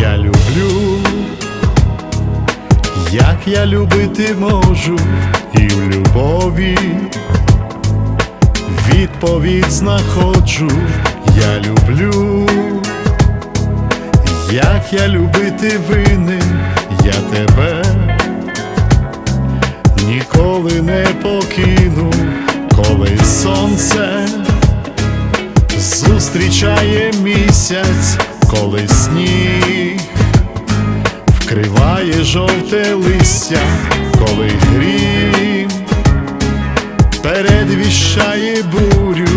я люблю, як я любити можу і в любові? Відповідь знаходжу, я люблю, як я любити винен, я тебе ніколи не покину, коли сонце зустрічає місяць коли сніг вкриває жовте листя, коли грім передвіщає бурю,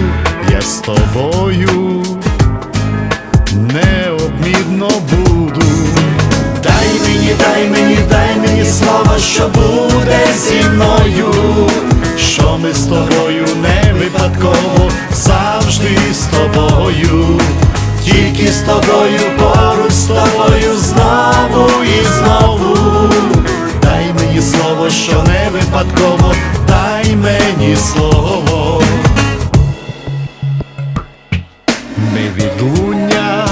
я з тобою. Необмінно буду. Дай мені, дай мені, дай мені слово, що буде зі мною, що ми з тобою не випадково, завжди з тобою, тільки з тобою, поруч з тобою знову і знову. Дай мені слово, що не випадково, дай мені слово. Ми відлуння,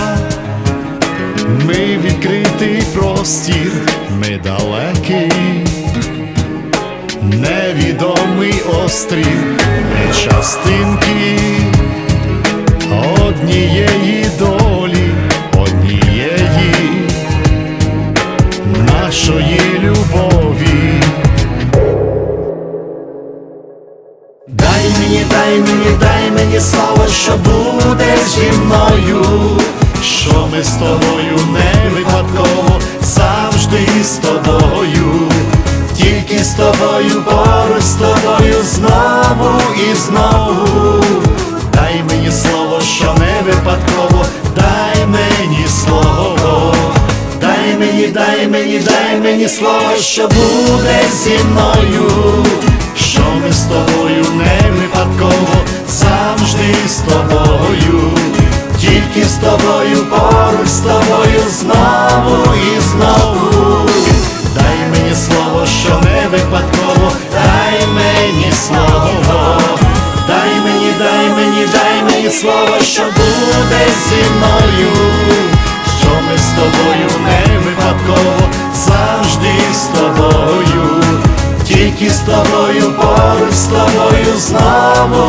ми відкритий простір, ми далекий, невідомий острів, ми частинки Дай мені, дай мені, дай мені слово, що буде зі мною, що ми з тобою не випадково, завжди з тобою, тільки з тобою, поруч з тобою знову і знову. Дай мені слово, що не випадково, дай мені слово, дай мені, дай мені, дай мені слово, що буде зі мною, ми з тобою не випадково, завжди з тобою, тільки з тобою, поруч з тобою знову і знову. Дай мені слово, що не випадково, дай мені слово, дай мені, дай мені, дай мені слово, що буде зі мною, що ми з тобою не випадково, завжди з тобою, тільки з тобою, з тобою знову.